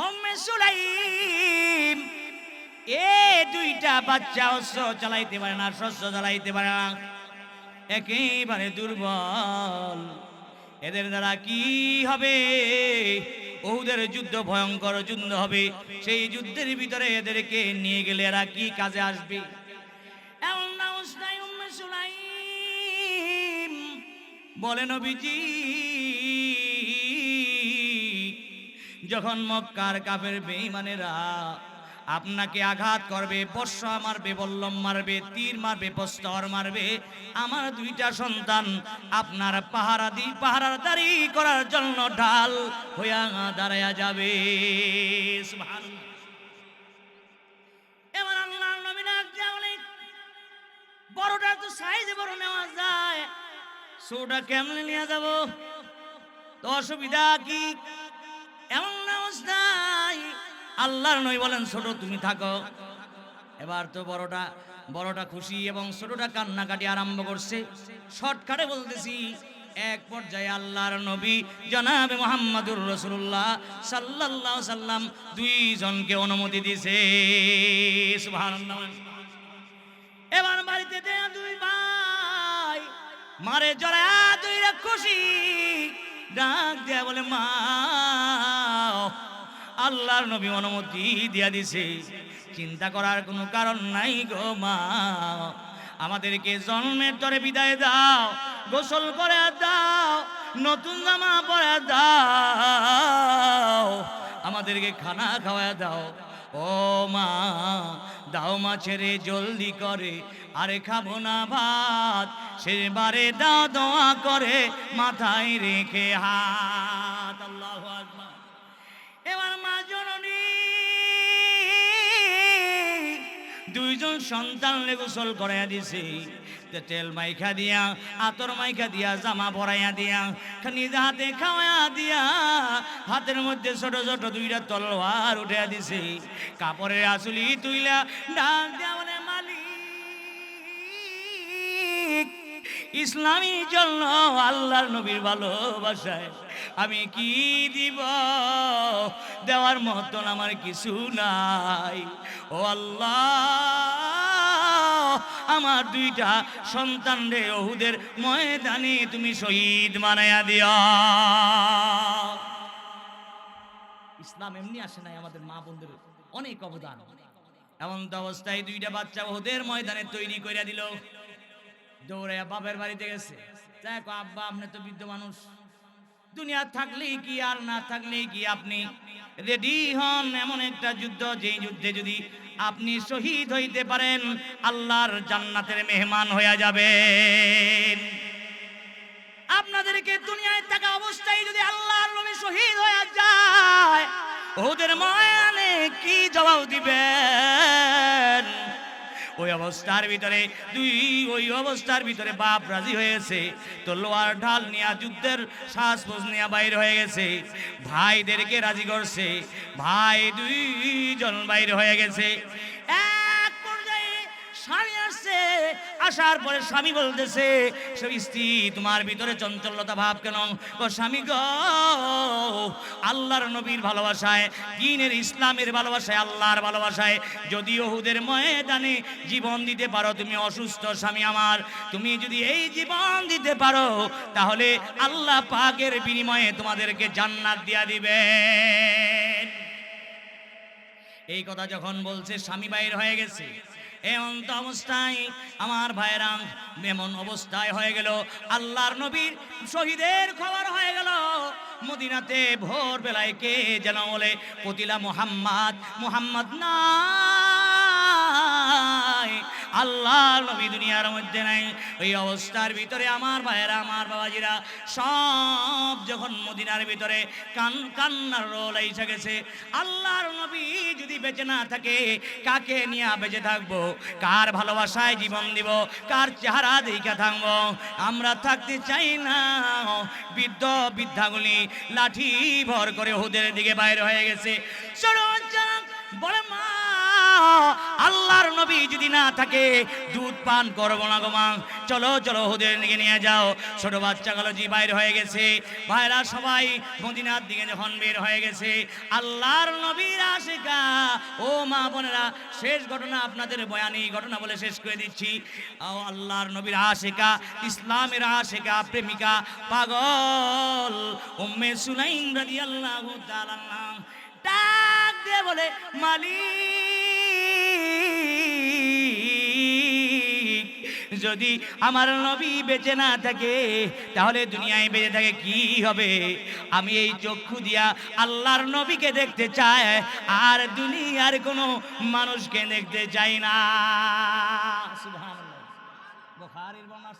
উম্মে সুলাইম, এ দুইটা বাচ্চা অস্ত্র চালাইতে পারে না শস্য চালাইতে পারে না। একেবারে দুর্বল। এদের দ্বারা কি হবে? ওহুদের যুদ্ধ ভয়ঙ্কর যুদ্ধ হবে। সেই যুদ্ধের ভিতরে এদেরকে নিয়ে গেলে এরা কি কাজে আসবে? বলেন নবীজি যখন মক্কার কাফের বেঈমানেরা আপনাকে আঘাত করবে বর্ষা মারবে, বল্লম মারবে, তীর মারবে প্রস্তর মারবে, আমার দুইটা সন্তান আপনার পাহারা দি, পাহারার দাঁড়ি করার জন্য ঢাল হইয়া দাঁড়ায়া যাবে। বড়টা তো সাইজে বড় নেওয়া যায়। ছোটা কেমনে নিয়ে যাব? তো অসুবিধা কি? এমন অবস্থায় আল্লাহর নই বলেন, ছোট, তুমি থাকো। এবার তো বড়টা বড়টা খুশি এবং ছোটটা কান্নাকাটি আরম্ভ করছে। শর্টকাটে বলতেছি, এক পর্যায়ে আল্লাহর নবী জনাবে মোহাম্মদুর রসুল্লাহ সাল্লাল্লাহু সাল্লাম দুইজনকে অনুমতি দিছে এবার বাড়িতে দেয়া দুই ভাই, মারে জরা দুই রে খুশি। ডাক দেয়া বলে, মা, আল্লাহর নবী অনুমতি দিয়া দিছে। চিন্তা করার কোনো কারণ নাই গো, মা। আমাদেরকে জন্মের তরে বিদায় দাও, গোসল করে দাও, নতুন জামা পরে দাও। আমাদেরকে খানা খাওয়া দাও। ও মা দাও মাছেরে, জলদি করে। আরে খাব না ভাত সেবারে দাও দোয়া করে, মাথায় রেখে হাত। দুইজন সন্তান গোসল করাইয়া দিছি। তেল মাইখা দিয়া, আতর মাইখা দিয়া, জামা পরাইয়া দিয়া নিজে হাতে খাওয়া দিয়া, হাতের মধ্যে ছোট ছোট দুইটা তলোয়ার উঠাইয়া দিছি। কাপড়ের আসলি তুইলা ডাল দিয়া ইসলামী জন্য আল্লাহর নবীর ভালোবাসায় আমি কি দিব? দেওয়ার মতন আমার কিছু নাই। ও আল্লাহ, আমার দুইটা সন্তান রে ওহুদের ময়দানে তুমি শহীদ মানায়া দিও। ইসলাম এমনি আসে নাই আমাদের মা বোনদের অনেক অবদান। এমন তো অবস্থায় দুইটা বাচ্চা ওদের ময়দানে তৈরি করে দিল। দৌড়ে বাপের বাড়িতে গেছে। দেখো আব্বা, আপনি তো বৃদ্ধ মানুষ। দুনিয়া থাকলেই কি আর না থাকলেই কি আপনি? রেডি হন এমন একটা যুদ্ধ, যেই যুদ্ধে যদি আপনি শহীদ হইতে পারেন, আল্লাহর জান্নাতের মেহমান হয়ে যাবে আপনাদেরকে দুনিয়ায় থাকা অবস্থায় যদি আল্লাহর নবী শহীদ হয়ে যায়, ওদের ময়নে কি জবাব দিবেন? ওই অবস্থার ভিতরে, দুই, ওই অবস্থার ভিতরে বাপ রাজি হয়েছে। তো লোয়ার ঢাল নিয়া যুদ্ধের শ্বাস নিয়ে বাইর হয়ে গেছে। ভাইদেরকে রাজি করছে। ভাই দুইজন বাইর হয়ে গেছে। এক পর্যায়ে আসছে আসার পরে স্বামী বলতেছে স্ত্রী, তোমার ভিতরে চঞ্চলতা ভাব কেন? ও স্বামী গো, আল্লাহর নবীর ভালোবাসায়, দিনের ইসলামের ভালোবাসায়, আল্লাহর ভালোবাসায়, যদি ওহুদের ময়দানে জীবন দিতে পারো, তুমি অসুস্থ স্বামী আমার। তুমি যদি এই জীবন দিতে পারো, তাহলে আল্লাহ পাকের বিনিময়ে তোমাদেরকে জান্নাত দিয়া দিবে এই কথা যখন বলছে, স্বামী বাইর হয়ে গেছে। এমন তো অবস্থায় আমার ভাইরাম এমন অবস্থায় হয়ে গেল। আল্লাহর নবীর শহীদের খবর হয়ে গেল। মদিনাতে ভোর বেলায় কে যেন বলে, পতিলা মোহাম্মদ মোহাম্মদ নাই আল্লাহ নবী দুনিয়ার মধ্যে নাই। ওই অবস্থার ভিতরে আমার ভাইয়েরা, আমার বাবাজিরা সব যখন মদিনার ভিতরে কান কান্নার রোল এসে গেছে, আল্লাহর নবী যদি বেঁচে না থাকে, কাকে নিয়ে বেঁচে থাকব? কার ভালোবাসায় জীবন দিব? কার চেহারা দিকে থাকব? আমরা থাকতে চাই না। বৃদ্ধ বৃদ্ধাগুলি লাঠি ভর করে হুদের দিকে বাইরে হয়ে গেছে। বলে মা আল্লাহর নবী যদি না থাকে, দুধ পান করব না গো মা। চলো চলো ওদের দিকে নিয়ে যাও। ছোট বাচ্চাগুলো জি, বাইর হয়ে গেছে। ভাইরা সবাই মদিনার দিকে যখন বের হয়ে গেছে, আল্লাহর নবীর আশিকা। ও মা বোনেরা, শেষ ঘটনা আপনাদের বয়ানি, ঘটনা বলে শেষ করে দিচ্ছি। ও আল্লাহর নবীর আশিকা, ইসলামের আশিকা, প্রেমিকা, পাগল। উম্মে সুলাইম রাদিয়াল্লাহু তাআলা ডাক দিয়ে বলে, মালিক। যদি আমার নবী বেঁচে না থাকে, তাহলে দুনিয়ায় বেঁচে থাকে কি হবে? আমি এই চক্ষু দিয়া আল্লাহর নবীকে দেখতে চাই, আর দুনিয়ার কোনো মানুষকে দেখতে চাই না। সুবহানাল্লাহ। বুখারীর বর্ণনা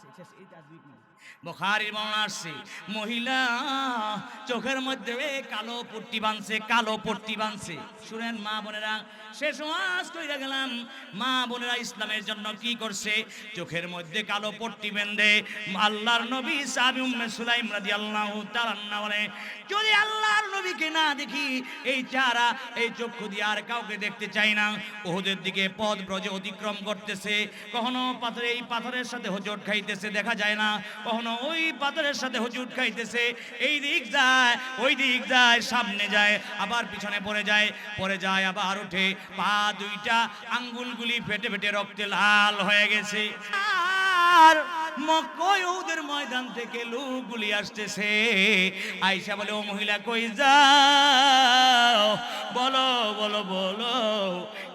বুখারীর বর্ণনা আসছে, মহিলা, চোখের মধ্যে কালো পট্টি বাঁধছে, কালো পট্টি বাঁধছে। শুনেন মা বোনেরা, শেষ ওয়াজ কইরা গেলাম, মা বোনেরা ইসলামের জন্য কি করছে? চোখের মধ্যে কালো পট্টি বেঁধে আল্লাহর নবী সাহাবী উম্মে সুলাইম রাদিয়াল্লাহু তাআলা বলে, যদি আল্লাহর নবীকে না দেখি, এই চারা এই চক্ষু দিয়ে আর কাউকে দেখতে চাই না। ওহুদের দিকে পথ ব্রজে অতিক্রম করতেছে, কখনো পাথরে, এই পাথরের সাথে হোঁচট খাইতেছে, দেখা যায় না। কখনো ওই পাথরের সাথে হোঁচট খাইতেছে এই দিক যায়, ওই দিক যায়, সামনে যায়, আবার পিছনে পড়ে যায় পড়ে যায়, আবার উঠে, পা দুইটা আঙ্গুলগুলি ফেটে ফেটে রক্তে লাল হয়ে গেছে। আর মক্কয় ওদের ময়দান থেকে লোক লোকগুলি আসতেছে। আইসা বলে, ও মহিলা, কই যাও? বলো বলো বলো,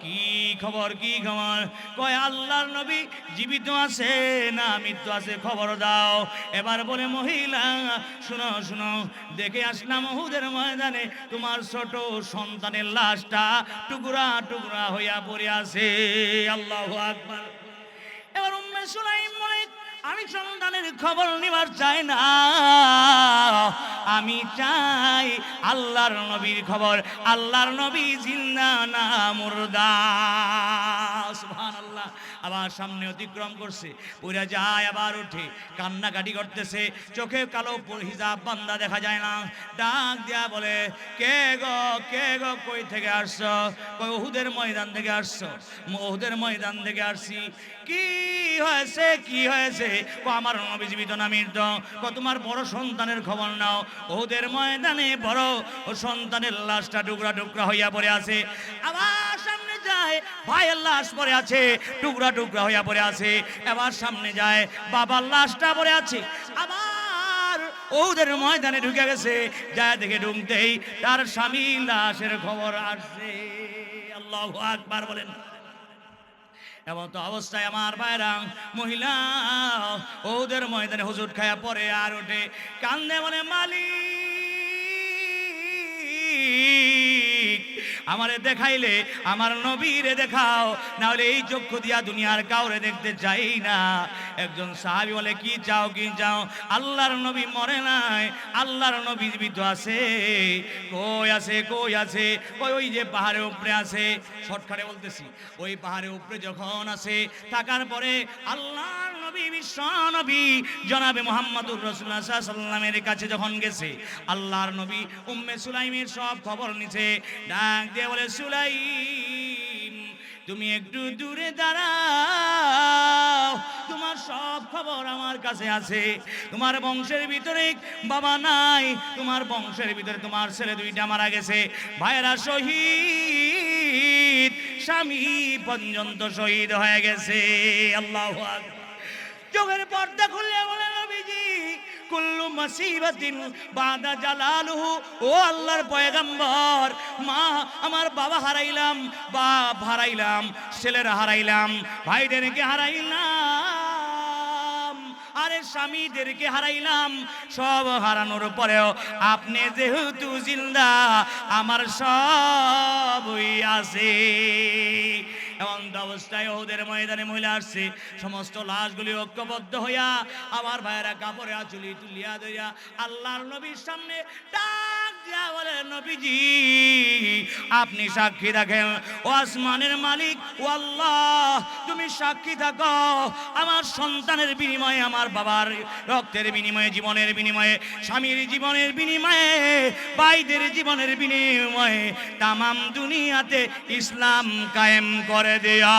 কি খবর কি খবর? কয়, আল্লাহর নবী জীবিত আছে না মৃত্যু আছে, খবর দাও। এবার বলে, মহিলা, শুনো শুনো, দেখে আসলাম ওহুদের ময়দানে তোমার ছোট সন্তানের লাশটা টুকরা টুকরা হইয়া পড়ে আছে। আল্লাহু আকবার। এবার উম্মে সুলাইম আমি সন্তানের খবর নিবার চাই না। আমি চাই আল্লাহর নবীর খবর। আল্লাহর নবী জিন্দা না মুর্দা। সুবহানাল্লাহ আবার সামনে অতিক্রম করছে। পুরা যায়, আবার উঠে, কান্নাকাটি করতেছে। চোখে কালো হিজাব বান্দা দেখা যায় না। ডাক দিয়া বলে, কে গো কে গো, কই থেকে আসছো? কই ওহুদের ময়দান থেকে আসছো? ওহুদের ময়দান থেকে আসছি। কি হয়েছে কি হয়েছে? কো আমার নবী জীবিত না মৃত? কো তোমার বড় সন্তানের খবর নাও? ওহুদের ময়দানে বড় ও সন্তানের লাশটা টুকরা টুকরা হইয়া পড়ে আছে। আবার যায়, ভাইয়ের লাশ পড়ে আছে, টুকরা টুকরা হইয়া পড়ে আছে, এবার সামনে যায়, বাবার লাশটা পড়ে আছে। আবার ওদের ময়দানে ঢুকে গেছে যা দেখে ঢুকতেই তার স্বামী লাশের খবর আসছে আল্লাহ আকবার বলেন। এমন তো অবস্থায় আমার বাইরাম মহিলা, ওদের ময়দানে হুজুর খায়া পরে আর ওঠে কান্দে বলে, মালিক আমারে দেখাইলে, আমার নবীরে দেখাও, নাহলে এই চক্ষু দিয়া দুনিয়ার কাউরে দেখতে চাই না। একজন সাহাবি বলে, কি চাও কি চাও? আল্লাহর নবী মরে নাই, আল্লাহর নবী জীবিত আছে। কই আছে কই আছে? কই ওই যে পাহাড়ের উপরে আছে? শর্টকাটে বলতেছি, ওই পাহাড়ের উপরে যখন আছে, থাকার পরে আল্লাহর খবর তুমি একটু দূরে দাঁড়াও। তোমার সব খবর আমার কাছে আছে। তোমার বংশের ভিতরে বাবা নাই। তোমার বংশের ভিতরে তোমার ছেলে দুইটা মারা গেছে। ভাইরা শহীদ, স্বামী পর্যন্ত শহীদ হয়ে গেছে। আল্লাহ চোখের পর্দা খুললে বলে নবীজি, কুল্লু মাসিবাতিন বাদা জালালুহু। ও আল্লাহর পয়গম্বর, মা, আমার বাবা হারাইলাম, বাপ হারাইলাম, ছেলেরা হারাইলাম, ভাইদেরকে হারাইলাম, আরে স্বামীদেরকে হারাইলাম, সব হারানোর পরেও আপনি যেহেতু জিন্দা, আমার সবই আছে। তো অবস্থায় ওদের ময়দানে মহিলা আসছে। সমস্ত লাশগুলি ঐক্যবদ্ধ হইয়া আমার ভাইয়েরা কাপড়ে আচুলি তুলিয়া দইয়া আল্লাহর নবীর সামনে ডাক আপনি সাক্ষী রাখেন ও আসমানের মালিক, ও আল্লাহ, তুমি সাক্ষী থাকো। আমার সন্তানের বিনিময়ে, আমার বাবার রক্তের বিনিময়ে, জীবনের বিনিময়ে, স্বামীর জীবনের বিনিময়ে, ভাইদের জীবনের বিনিময়ে তামাম দুনিয়াতে ইসলাম কায়েম করে দেয়া।